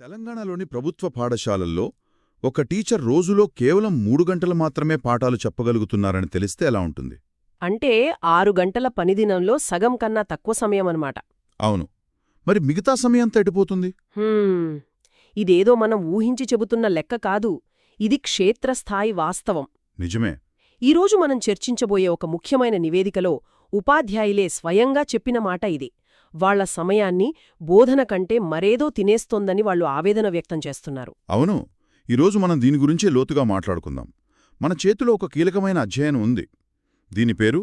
తెలంగాణలోని ప్రభుత్వ పాఠశాలల్లో ఒక టీచర్ రోజులో కేవలం మూడు గంటలు మాత్రమే పాఠాలు చెప్పగలుగుతున్నారని తెలిస్తే ఎలా ఉంటుంది? అంటే ఆరు గంటల పనిదినంలో సగం కన్నా తక్కువ సమయం అన్నమాట అవును. మరి మిగతా సమయంతా ఎటుపోతుంది? హ్మ్, ఇదేదో మనం ఊహించి చెబుతున్న లెక్క కాదు. ఇది క్షేత్రస్థాయి వాస్తవం. నిజమే. ఈరోజు మనం చర్చించబోయే ఒక ముఖ్యమైన నివేదికలో ఉపాధ్యాయులే స్వయంగా చెప్పిన మాట ఇది. వాళ్ళ సమయాన్ని బోధన కంటే మరేదో తినేస్తోందని వాళ్ళు ఆవేదన వ్యక్తం చేస్తున్నారు. అవును ఈరోజు మనం దీని గురించే లోతుగా మాట్లాడుకుందాం. మన చేతిలో ఒక కీలకమైన అధ్యయనం ఉంది. దీని పేరు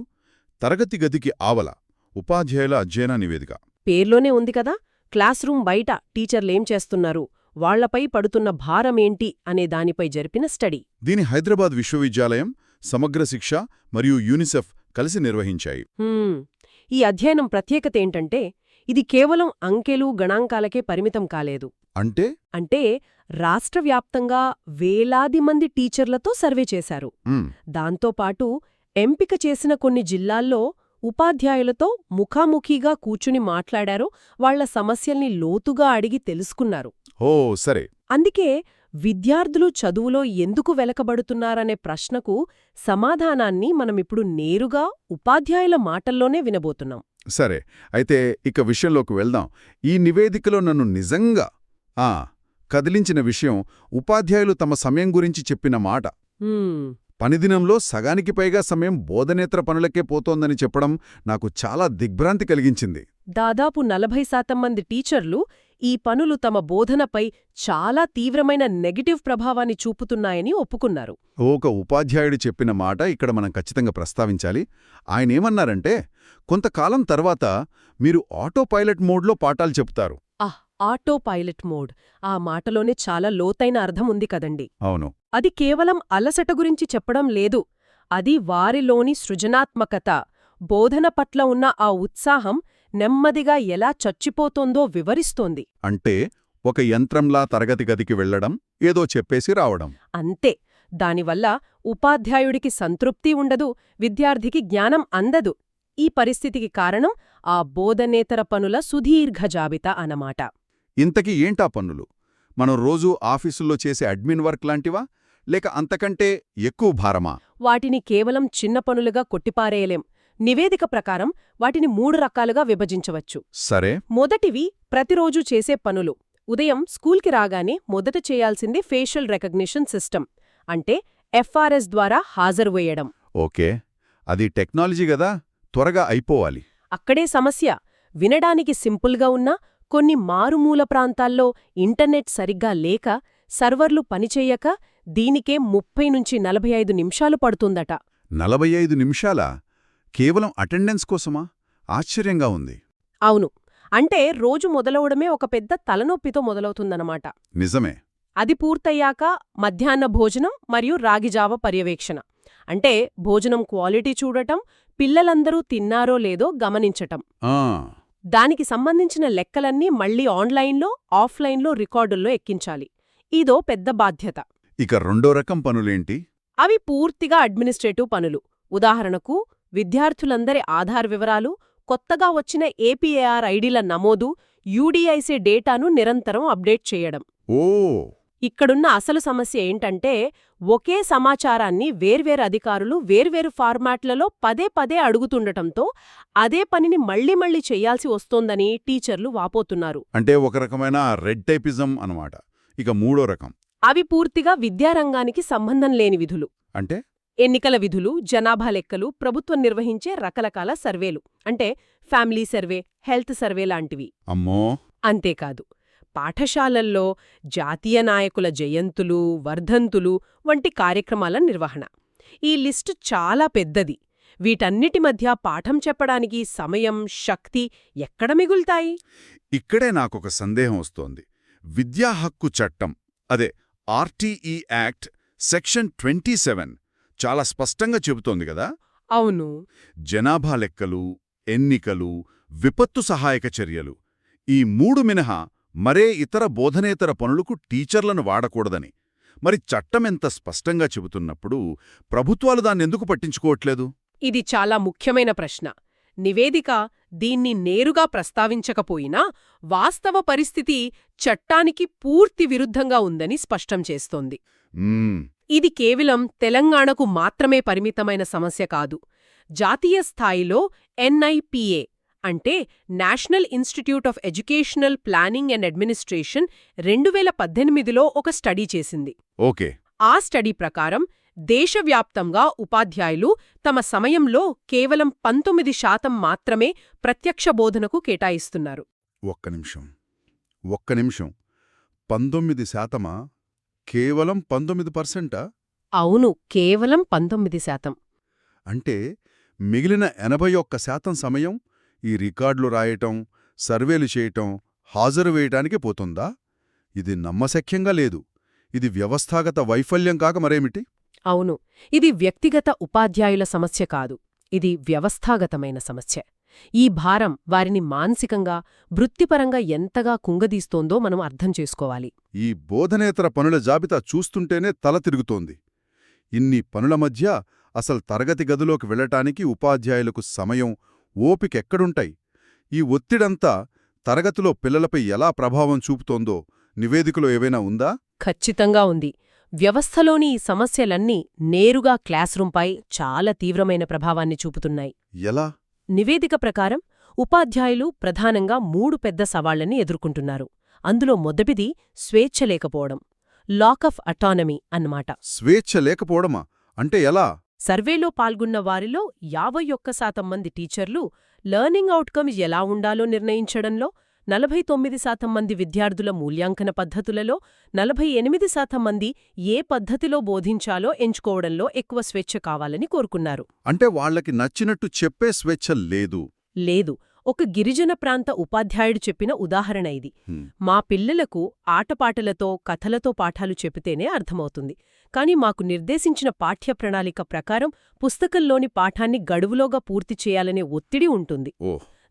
తరగతి గదికి ఆవల ఉపాధ్యాయుల అధ్యయన నివేదిక. పేర్లోనే ఉంది కదా? క్లాస్ రూమ్ బయట టీచర్లేం చేస్తున్నారు? వాళ్ళపై పడుతున్న భారమేంటి అనే దానిపై జరిపిన స్టడీ. దీని హైదరాబాద్ విశ్వవిద్యాలయం సమగ్ర శిక్ష మరియు యూనిసెఫ్ కలిసి నిర్వహించాయి. ఈ అధ్యయనం ప్రత్యేకతేంటంటే ఇది కేవలం అంకెలు గణాంకాలకే పరిమితం కాలేదు. అంటే? అంటే రాష్ట్రవ్యాప్తంగా వేలాది మంది టీచర్లతో సర్వే చేశారు. దాంతోపాటు ఎంపిక చేసిన కొన్ని జిల్లాల్లో ఉపాధ్యాయులతో ముఖాముఖీగా కూర్చుని మాట్లాడారు వాళ్ళ సమస్యల్ని లోతుగా అడిగి తెలుసుకున్నారు. ఓ సరే. అందుకే విద్యార్థులు చదువులో ఎందుకు వెలకబడుతున్నారనే ప్రశ్నకు సమాధానాన్ని మనమిప్పుడు నేరుగా ఉపాధ్యాయుల మాటల్లోనే వినబోతున్నాం. సరే అయితే ఇక విషయంలోకి వెళ్దాం. ఈ నివేదికలో నన్ను నిజంగా ఆ కదిలించిన విషయం ఉపాధ్యాయులు తమ సమయం గురించి చెప్పిన మాట. పనిదినంలో సగానికి పైగా సమయం బోధనేతర పనులకే పోతోందని చెప్పడం నాకు చాలా దిగ్భ్రాంతి కలిగించింది. దాదాపు నలభై శాతం మంది టీచర్లు ఈ పనులు తమ బోధనపై చాలా తీవ్రమైన నెగటివ్ ప్రభావాన్ని చూపుతున్నాయని ఒప్పుకున్నారు. ఒక ఉపాధ్యాయుడు చెప్పిన మాట ఇక్కడ మనం ఖచ్చితంగా ప్రస్తావించాలి. ఆయనేమన్నారంటే కొంతకాలం తర్వాత మీరు ఆటో పైలట్ మోడ్లో పాఠాలు చెప్తారు. ఆహ్ ఆటో పైలట్ మోడ్. ఆ మాటలోనే చాలా లోతైన అర్థం ఉంది కదండి. అవును. అది కేవలం అలసట గురించి చెప్పడం లేదు. అది వారిలోని సృజనాత్మకత బోధన పట్ల ఉన్న ఆ ఉత్సాహం నెమ్మదిగా ఎలా చచ్చిపోతోందో వివరిస్తోంది. అంటే ఒక యంత్రంలా తరగతి గదికి వెళ్ళడం ఏదో చెప్పేసి రావడం. అంతే. దానివల్ల ఉపాధ్యాయుడికి సంతృప్తి ఉండదు విద్యార్థికి జ్ఞానం అందదు. ఈ పరిస్థితికి కారణం ఆ బోధనేతర పనుల సుదీర్ఘ జాబితా అన్నమాట. ఇంతకీ ఏంటా పన్నులు మనం రోజూ ఆఫీసుల్లో చేసే అడ్మిన్ వర్క్ లాంటివా? లేక అంతకంటే ఎక్కువ భారమా? వాటిని కేవలం చిన్న పనులుగా కొట్టిపారేయలేం. నివేదిక ప్రకారం వాటిని మూడు రకాలుగా విభజించవచ్చు. సరే. మొదటివి ప్రతిరోజు చేసే పనులు. ఉదయం స్కూల్కి రాగానే మొదట చేయాల్సింది ఫేషియల్ రికగ్నిషన్ సిస్టమ్ అంటే ఎఫ్ఆర్ఎస్ ద్వారా హాజరు వేయడం. ఓకే. అది టెక్నాలజీ గదా త్వరగా అయిపోవాలి. అక్కడే సమస్య. వినడానికి సింపుల్గా ఉన్నా కొన్ని మారుమూల ప్రాంతాల్లో ఇంటర్నెట్ సరిగ్గా లేక సర్వర్లు పనిచేయక దీనికే ముప్పై నుంచి నలభై ఐదు నిమిషాలు పడుతుందట. నలభై ఐదు నిమిషాలా? కేవలం అటెండెన్స్ కోసమా? ఆశ్చర్యంగా ఉంది. అవును. అంటే రోజు మొదలవడమే ఒక పెద్ద తలనొప్పితో మొదలవుతుందన్నమాట. నిజమే. అది పూర్తయ్యాక మధ్యాహ్న భోజనం మరియు రాగిజావ పర్యవేక్షణ. అంటే భోజనం క్వాలిటీ చూడటం పిల్లలందరూ తిన్నారో లేదో గమనించటం. దానికి సంబంధించిన లెక్కలన్నీ మళ్ళీ ఆన్లైన్లో ఆఫ్లైన్లో రికార్డుల్లో ఎక్కించాలి. ఇదో పెద్ద బాధ్యత. ఇక రెండో రకం పనులేంటి? అవి పూర్తిగా అడ్మినిస్ట్రేటివ్ పనులు. ఉదాహరణకు విద్యార్థులందరి ఆధార్ వివరాలు కొత్తగా వచ్చిన ఏపీఏఆర్ ఐడీల నమోదు యూడీఐసీ డేటాను నిరంతరం అప్డేట్ చేయడం. ఓ! ఇక్కడున్న అసలు సమస్య ఏంటంటే ఒకే సమాచారాన్ని వేర్వేరు అధికారులు వేర్వేరు ఫార్మాట్లలో పదే పదే అడుగుతుండటంతో అదే పనిని మళ్ళీ మళ్ళీ చెయ్యాల్సి వస్తోందని టీచర్లు వాపోతున్నారు. అంటే ఒక రకమైన రెడ్ టైపిజం అన్నమాట. ఇక మూడో రకం. అవి పూర్తిగా విద్యారంగానికి సంబంధం లేని విధులు. అంటే? ఎన్నికల విధులు జనాభా లెక్కలు ప్రభుత్వం నిర్వహించే రకరకాల సర్వేలు. అంటే ఫ్యామిలీ సర్వే హెల్త్ సర్వే లాంటివి. అమ్మో! అంతేకాదు. పాఠశాలల్లో జాతీయ నాయకుల జయంతులు వర్ధంతులు వంటి కార్యక్రమాల నిర్వహణ. ఈ లిస్టు చాలా పెద్దది. వీటన్నిటి మధ్య పాఠం చెప్పడానికి సమయం శక్తి ఎక్కడ మిగులుతాయి? ఇక్కడే నాకొక సందేహం వస్తోంది. విద్యా హక్కు చట్టం. అదే RTE act section twenty seven చాలా స్పష్టంగా చెబుతోంది కదా? అవును. జనాభా లెక్కలు ఎన్నికలు విపత్తు సహాయక చర్యలు. ఈ మూడు మినహా మరే ఇతర బోధనేతర పనులకు టీచర్లను వాడకూడదని. మరి చట్టమెంత స్పష్టంగా చెబుతున్నప్పుడు ప్రభుత్వాలు దాన్నెందుకు పట్టించుకోవట్లేదు? ఇది చాలా ముఖ్యమైన ప్రశ్న. నివేదిక దీన్ని నేరుగా ప్రస్తావించకపోయినా వాస్తవ పరిస్థితి చట్టానికి పూర్తి విరుద్ధంగా ఉందని స్పష్టం చేస్తోంది. ఇది కేవలం తెలంగాణకు మాత్రమే పరిమితమైన సమస్య కాదు. జాతీయ స్థాయిలో ఎన్ఐపిఏ అంటే national institute of educational planning and administration రెండు వేల పద్దెనిమిదిలో ఒక స్టడీ చేసింది. ఓకే. ఆ స్టడీ ప్రకారం దేశవ్యాప్తంగా ఉపాధ్యాయులు తమ సమయంలో కేవలం పంతొమ్మిది శాతం మాత్రమే ప్రత్యక్ష బోధనకు కేటాయిస్తున్నారు. ఒక్క నిమిషం. ఒక్క నిమిషం. పంతొమ్మిది శాతమా? కేవలం పంతొమ్మిది పర్సెంటా? అవును కేవలం పంతొమ్మిది శాతం. అంటే మిగిలిన ఎనభై ఒక్క శాతం సమయం ఈ రికార్డులు రాయటం సర్వేలు చేయటం హాజరు వేయటానికే పోతుందా? ఇది నమ్మశక్యంగా లేదు. ఇది వ్యవస్థాగత వైఫల్యం కాక మరేమిటి? అవును ఇది వ్యక్తిగత ఉపాధ్యాయుల సమస్య కాదు. ఇది వ్యవస్థాగతమైన సమస్య. ఈ భారం వారిని మానసికంగా వృత్తిపరంగా ఎంతగా కుంగదీస్తోందో మనం అర్థం చేసుకోవాలి. ఈ బోధనేతర పనుల జాబితా చూస్తుంటేనే తల తిరుగుతోంది. ఇన్ని పనుల మధ్య అసలు తరగతి గదిలోకి వెళ్ళటానికి ఉపాధ్యాయులకు సమయం ఓపికెక్కడుంటాయి? ఈ ఒత్తిడంతా తరగతిలో పిల్లలపై ఎలా ప్రభావం చూపుతోందో నివేదికలో ఏవైనా ఉందా? ఖచ్చితంగా ఉంది. వ్యవస్థలోని ఈ సమస్యలన్నీ నేరుగా క్లాస్ రూంపై చాలా తీవ్రమైన ప్రభావాన్ని చూపుతున్నాయి. ఎలా? నివేదిక ప్రకారం ఉపాధ్యాయులు ప్రధానంగా మూడు పెద్ద సవాళ్ళని ఎదుర్కొంటున్నారు. అందులో మొదటిది స్వేచ్ఛ లేకపోవడం లాక్ ఆఫ్ అటానమీ అన్నమాట. స్వేచ్ఛ లేకపోవడమా? అంటే ఎలా? సర్వేలో పాల్గొన్న వారిలో యాభై ఒక్క శాతం మంది టీచర్లు లెర్నింగ్ అవుట్కమ్స్ ఎలా ఉండాలో నిర్ణయించడంలో నలభై తొమ్మిది శాతం మంది విద్యార్థుల మూల్యాంకన పద్ధతులలో నలభై ఎనిమిది శాతం మంది ఏ పద్ధతిలో బోధించాలో ఎంచుకోవడంలో ఎక్కువ స్వేచ్ఛ కావాలని కోరుకున్నారు. అంటే వాళ్ళకి నచ్చినట్టు చెప్పే స్వేచ్ఛ లేదు. లేదు. ఒక గిరిజన ప్రాంత ఉపాధ్యాయుడు చెప్పిన ఉదాహరణ ఇది. మా పిల్లలకు ఆటపాటలతో కథలతో పాఠాలు చెబితేనే అర్థమవుతుంది. కాని మాకు నిర్దేశించిన పాఠ్య ప్రణాళిక ప్రకారం పుస్తకంలోని పాఠాన్ని గడువులోగా పూర్తి చేయాలనే ఒత్తిడి ఉంటుంది.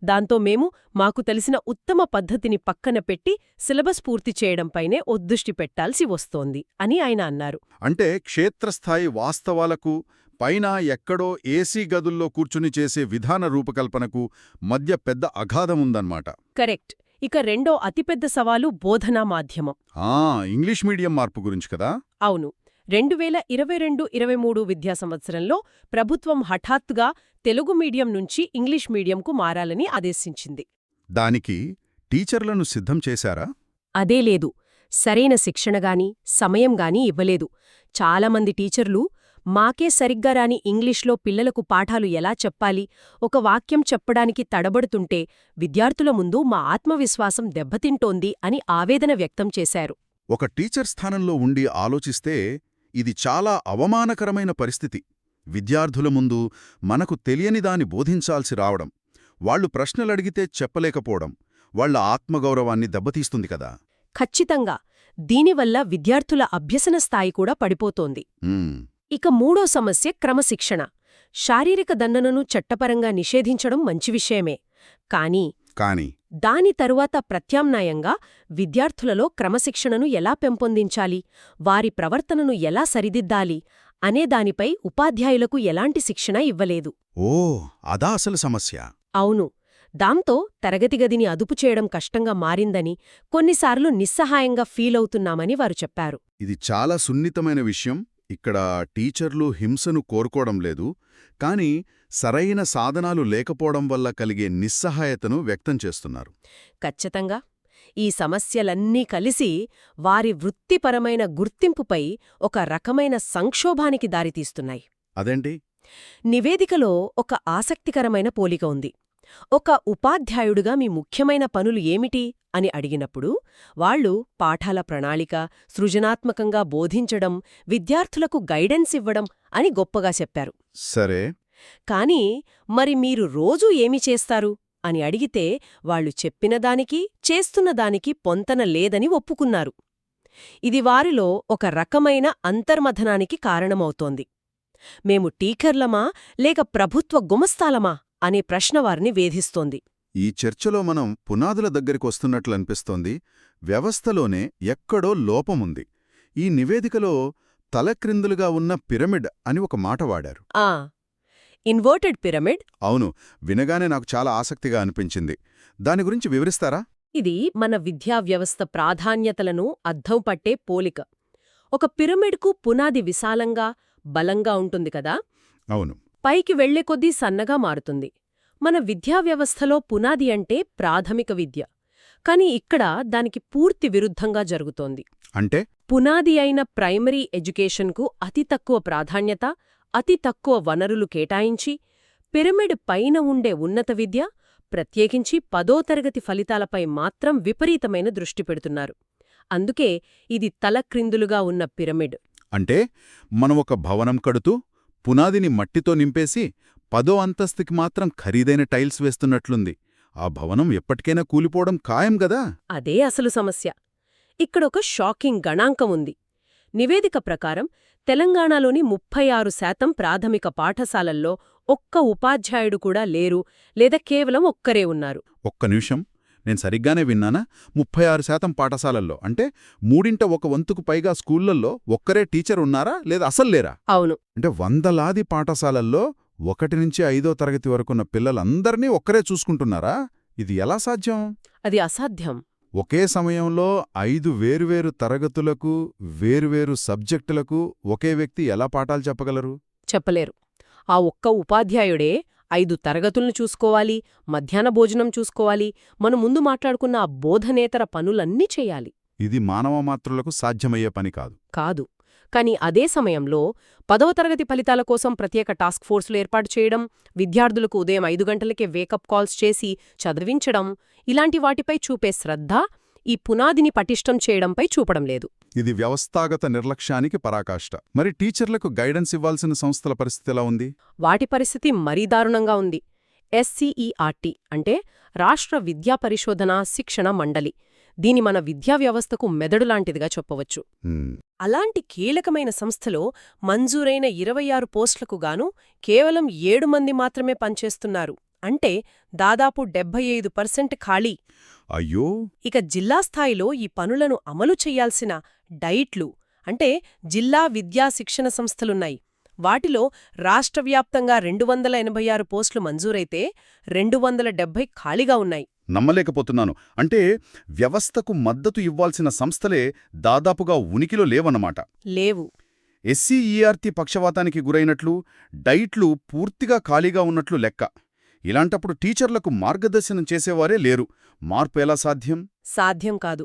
దాంతో మేము మాకు తెలిసిన ఉత్తమ పద్ధతిని పక్కన పెట్టి సిలబస్ పూర్తి చేయడంపైనే ఒద్దుష్టి పెట్టాల్సి వస్తోంది అని ఆయన అన్నారు. అంటే క్షేత్రస్థాయి వాస్తవాలకు పైన ఎక్కడో ఏసీ గదుల్లో కూర్చుని చేసే విధాన రూపకల్పనకు మధ్య పెద్ద అగాధముందన్నమాట కరెక్ట్. ఇక రెండో అతిపెద్ద సవాలు బోధనా మాధ్యమం. ఆ ఇంగ్లీష్ మీడియం మార్పు గురించి కదా? అవును. రెండు వేల ఇరవై రెండు ఇరవై మూడు విద్యా సంవత్సరంలో ప్రభుత్వం హఠాత్తుగా తెలుగు మీడియం నుంచి ఇంగ్లీష్ మీడియంకు మారాలని ఆదేశించింది. దానికి టీచర్లను సిద్ధం చేశారా? అదే లేదు. సరైన శిక్షణగాని సమయంగాని ఇవ్వలేదు. చాలామంది టీచర్లు మాకే సరిగ్గా రాని ఇంగ్లీష్లో పిల్లలకు పాఠాలు ఎలా చెప్పాలి? ఒక వాక్యం చెప్పడానికి తడబడుతుంటే విద్యార్థుల ముందు మా ఆత్మవిశ్వాసం దెబ్బతింటోంది అని ఆవేదన వ్యక్తం చేశారు. ఒక టీచర్ స్థానంలో ఉండి ఆలోచిస్తే ఇది చాలా అవమానకరమైన పరిస్థితి. విద్యార్థుల ముందు మనకు తెలియని దాని బోధించాల్సి రావడం వాళ్ళు ప్రశ్నలడిగితే చెప్పలేకపోవడం వాళ్ళ ఆత్మగౌరవాన్ని దెబ్బతీస్తుంది కదా. ఖచ్చితంగా. దీనివల్ల విద్యార్థుల అభ్యసన స్థాయి కూడా పడిపోతోంది. ఇక మూడో సమస్య క్రమశిక్షణ. శారీరక దండనను చట్టపరంగా నిషేధించడం మంచి విషయమే. కానీ కాని దాని తరువాత ప్రత్యామ్నాయంగా విద్యార్థులలో క్రమశిక్షణను ఎలా పెంపొందించాలి వారి ప్రవర్తనను ఎలా సరిదిద్దాలి అనే దానిపై ఉపాధ్యాయులకు ఎలాంటి శిక్షణ ఇవ్వలేదు. ఓ అదా అసలు సమస్య. అవును దాంతో తరగతి గదిని అదుపు చేయడం కష్టంగా మారిందని కొన్నిసార్లు నిస్సహాయంగా ఫీలవుతున్నామని వారు చెప్పారు. ఇది చాలా సున్నితమైన విషయం. ఇక్కడ టీచర్లు హింసను కోరుకోవడం లేదు. కాని సరైన సాధనాలు లేకపోవడం వల్ల కలిగే నిస్సహాయతను వ్యక్తం చేస్తున్నారు. ఖచ్చితంగా. ఈ సమస్యలన్నీ కలిసి వారి వృత్తిపరమైన గుర్తింపుపై ఒక రకమైన సంక్షోభానికి దారితీస్తున్నాయి. అదేంటి? నివేదికలో ఒక ఆసక్తికరమైన పోలిక ఉంది. ఒక ఉపాధ్యాయుడుగా మీ ముఖ్యమైన పనులు ఏమిటి అని అడిగినప్పుడు వాళ్ళు పాఠాల ప్రణాళిక సృజనాత్మకంగా బోధించడం విద్యార్థులకు గైడెన్స్ ఇవ్వడం అని గొప్పగా చెప్పారు. సరే. కాని మరి మీరు రోజూ ఏమి చేస్తారు? అని అడిగితే వాళ్ళు చెప్పిన దానికి చేస్తున్న దానికి పొంతన లేదని ఒప్పుకున్నారు. ఇది వారిలో ఒక రకమైన అంతర్మథనానికి కారణమవుతోంది. మేము టీకర్లమా లేక ప్రభుత్వ గుమస్తాలమా అనే ప్రశ్న వారిని వేధిస్తోంది. ఈ చర్చలో మనం పునాదుల దగ్గరికి వస్తున్నట్లు అనిపిస్తోంది. వ్యవస్థలోనే ఎక్కడో లోపముంది. ఈ నివేదికలో తలక్రిందులుగా ఉన్న పిరమిడ్ అని ఒక మాట వాడారు. ఆ! Inverted pyramid? అవును వినగానే నాకు చాలా ఆసక్తిగా అనిపించింది. దాని గురించి వివరిస్తారా? ఇది మన విద్యా వ్యవస్థ ప్రాధాన్యతలను అద్దం పట్టే పోలిక. ఒక పిరమిడ్కు పునాది విశాలంగా బలంగా ఉంటుంది కదా? అవును. పైకి వెళ్ళే కొద్దీ సన్నగా మారుతుంది. మన విద్యా వ్యవస్థలో పునాది అంటే ప్రాథమిక విద్య. కాని ఇక్కడ దానికి పూర్తి విరుద్ధంగా జరుగుతోంది. అంటే? పునాది అయిన ప్రైమరీ ఎడ్యుకేషన్కు అతి తక్కువ ప్రాధాన్యత అతి తక్కువ వనరులు కేటాయించి పిరమిడ్ పైన ఉండే ఉన్నత విద్య ప్రత్యేకించి పదో తరగతి ఫలితాలపై మాత్రం విపరీతమైన దృష్టి పెడుతున్నారు. అందుకే ఇది తలక్రిందులుగా ఉన్న పిరమిడ్. అంటే మనం ఒక భవనం కడుతూ పునాదిని మట్టితో నింపేసి పదో అంతస్తుకి మాత్రం ఖరీదైన టైల్స్ వేస్తున్నట్లుంది. ఆ భవనం ఎప్పటికైనా కూలిపోవడం ఖాయం గదా? అదే అసలు సమస్య. ఇక్కడొక షాకింగ్ గణాంకం ఉంది నివేదిక ప్రకారం తెలంగాణలోని ముప్పై ఆరు శాతం ప్రాథమిక పాఠశాలల్లో ఒక్క ఉపాధ్యాయుడు కూడా లేరు లేదా కేవలం ఒక్కరే ఉన్నారు. ఒక్క నిమిషం నేను సరిగ్గానే విన్నానా? ముప్పై ఆరు శాతం పాఠశాలల్లో అంటే మూడింట ఒక వంతుకు పైగా స్కూళ్ళల్లో ఒక్కరే టీచర్ ఉన్నారా లేదా అసలు లేరా? అవును. అంటే వందలాది పాఠశాలల్లో ఒకటి నుంచి ఐదో తరగతి వరకున్న పిల్లలందర్నీ ఒక్కరే చూసుకుంటున్నారా? ఇది ఎలా సాధ్యం? అది అసాధ్యం. ఒకే సమయంలో ఐదు వేరువేరు తరగతులకు వేరువేరు సబ్జెక్టులకు ఒకే వ్యక్తి ఎలా పాఠాలు చెప్పగలరు? చెప్పలేరు. ఆ ఒక్క ఉపాధ్యాయుడే ఐదు తరగతుల్ని చూసుకోవాలి మధ్యాహ్న భోజనం చూసుకోవాలి మనం ముందు మాట్లాడుకున్న ఆ బోధనేతర పనులన్నీ చేయాలి. ఇది మానవ మాత్రులకు సాధ్యమయ్యే పని కాదు. కాదు. కాని అదే సమయంలో పదవ తరగతి ఫలితాల కోసం ప్రత్యేక టాస్క్ ఫోర్సులు ఏర్పాటు చేయడం విద్యార్థులకు ఉదయం ఐదు గంటలకే వేకప్ కాల్స్ చేసి చదివించడం ఇలాంటి వాటిపై చూపే శ్రద్ధ ఈ పునాదిని పటిష్టం చేయడంపై చూపడం లేదు. ఇది వ్యవస్థాగత నిర్లక్ష్యానికి పరాకాష్ట. మరి టీచర్లకు గైడెన్స్ ఇవ్వాల్సిన సంస్థల పరిస్థితి ఎలా ఉంది? వాటి పరిస్థితి మరీ దారుణంగా ఉంది. ఎస్సీఈఆర్టీ అంటే రాష్ట్ర విద్యా పరిశోధన శిక్షణ మండలి. దీని మన విద్యా వ్యవస్థకు మెదడులాంటిదిగా చెప్పవచ్చు. అలాంటి కీలకమైన సంస్థలో మంజూరైన ఇరవై ఆరు పోస్టులకు గాను కేవలం ఏడు మంది మాత్రమే పనిచేస్తున్నారు. అంటే దాదాపు డెబ్బై ఐదు పర్సెంట్ ఖాళీ. అయ్యో! ఇక జిల్లా స్థాయిలో ఈ పనులను అమలు చెయ్యాల్సిన డైట్లు అంటే జిల్లా విద్యా శిక్షణ సంస్థలున్నాయి. వాటిలో రాష్ట్రవ్యాప్తంగా రెండు వందల ఎనభై ఆరు పోస్టులు మంజూరైతే రెండు వందల డెబ్బై ఖాళీగా ఉన్నాయి. నమ్మలేకపోతున్నాను. అంటే వ్యవస్థకు మద్దతు ఇవ్వాల్సిన సంస్థలే దాదాపుగా ఉనికిలో లేవన్నమాట. లేవు. ఎస్సీఈఆర్టీ పక్షవాతానికి గురైనట్లు డైట్లు పూర్తిగా ఖాళీగా ఉన్నట్లు లెక్క. ఇలాంటప్పుడు టీచర్లకు మార్గదర్శనం చేసేవారే లేరు. మార్పు ఎలా సాధ్యం? సాధ్యం కాదు.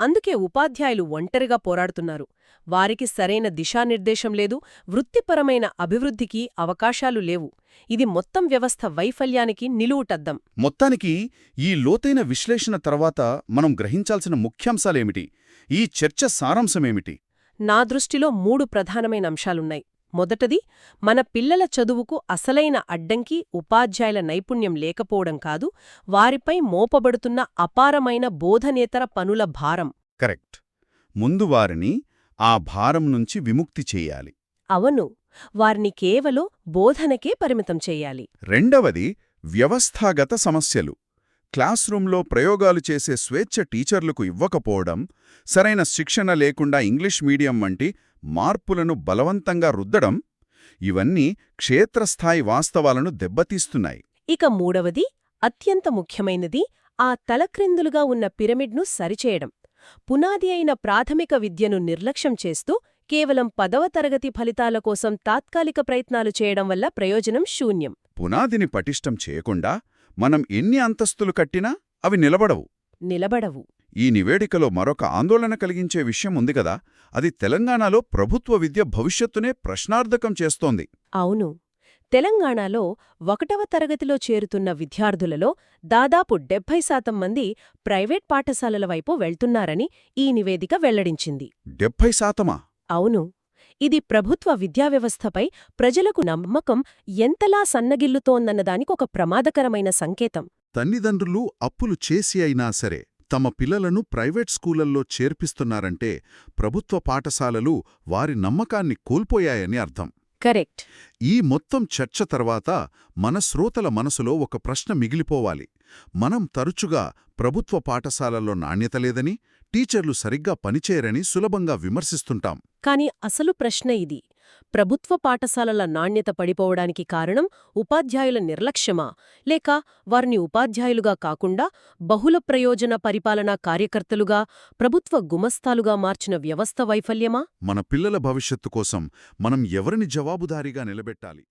అందుకే ఉపాధ్యాయులు ఒంటరిగా పోరాడుతున్నారు. వారికి సరైన దిశానిర్దేశం లేదు. వృత్తిపరమైన అభివృద్ధికి అవకాశాలు లేవు. ఇది మొత్తం వ్యవస్థ వైఫల్యానికి నిలువుటద్దం. మొత్తానికి ఈ లోతైన విశ్లేషణ తర్వాత మనం గ్రహించాల్సిన ముఖ్యాంశాలేమిటి? ఈ చర్చ సారాంశమేమిటి? నా దృష్టిలో మూడు ప్రధానమైన అంశాలున్నాయి. మొదటది మన పిల్లల చదువుకు అసలైన అడ్డంకి ఉపాధ్యాయుల నైపుణ్యం లేకపోవడం కాదు వారిపై మోపబడుతున్న అపారమైన బోధనేతర పనుల భారం. కరెక్ట్. ముందు వారిని ఆ భారం నుంచి విముక్తి చెయ్యాలి అవను వారిని కేవలం బోధనకే పరిమితం చెయ్యాలి రెండవది వ్యవస్థాగత సమస్యలు. క్లాస్ రూంలో ప్రయోగాలు చేసే స్వేచ్ఛ టీచర్లకు ఇవ్వకపోవడం సరైన శిక్షణ లేకుండా ఇంగ్లీష్ మీడియం వంటి మార్పులను బలవంతంగా రుద్దడం ఇవన్నీ క్షేత్రస్థాయి వాస్తవాలను దెబ్బతీస్తున్నాయి. ఇక మూడవది అత్యంత ముఖ్యమైనది ఆ తలక్రిందులుగా ఉన్న పిరమిడ్ను సరిచేయడం. పునాది అయిన ప్రాథమిక విద్యను నిర్లక్ష్యం చేస్తూ కేవలం పదవ తరగతి ఫలితాల కోసం తాత్కాలిక ప్రయత్నాలు చేయడం వల్ల ప్రయోజనం శూన్యం. పునాదిని పటిష్టం చేయకుండా మనం ఎన్ని అంతస్తులు కట్టినా అవి నిలబడవు. నిలబడవు. ఈ నివేదికలో మరొక ఆందోళన కలిగించే విషయం ఉంది కదా అది తెలంగాణలో ప్రభుత్వ విద్య భవిష్యత్తునే ప్రశ్నార్థకం చేస్తోంది. అవును. తెలంగాణలో ఒకటవ తరగతిలో చేరుతున్న విద్యార్థులలో దాదాపు డెబ్బై శాతం మంది ప్రైవేట్ పాఠశాలల వైపు వెళ్తున్నారని ఈ నివేదిక వెల్లడించింది. డెబ్భై శాతమా? అవును. ఇది ప్రభుత్వ విద్యావ్యవస్థపై ప్రజలకు నమ్మకం ఎంతలా సన్నగిల్లుతోందన్నదానికి ఒక ప్రమాదకరమైన సంకేతం. తల్లిదండ్రులు అప్పులు చేసి అయినా సరే తమ పిల్లలను ప్రైవేట్ స్కూలల్లో చేర్పిస్తున్నారంటే ప్రభుత్వ పాఠశాలలు వారి నమ్మకాన్ని కోల్పోయాయని అర్థం. కరెక్ట్. ఈ మొత్తం చర్చ తర్వాత మన శ్రోతల మనసులో ఒక ప్రశ్న మిగిలిపోవాలి. మనం తరచుగా ప్రభుత్వ పాఠశాలల్లో నాణ్యత లేదని టీచర్లు సరిగ్గా పనిచేయరని సులభంగా విమర్శిస్తుంటాం. కానీ అసలు ప్రశ్న ఇది. ప్రభుత్వ పాఠశాలల నాణ్యత పడిపోవడానికి కారణం ఉపాధ్యాయుల నిర్లక్ష్యమా? లేక వారిని ఉపాధ్యాయులుగా కాకుండా బహుళ ప్రయోజన పరిపాలనా కార్యకర్తలుగా ప్రభుత్వ గుమస్తాలుగా మార్చిన వ్యవస్థ వైఫల్యమా? మన పిల్లల భవిష్యత్తు కోసం మనం ఎవరిని జవాబుదారీగా నిలబెట్టాలి?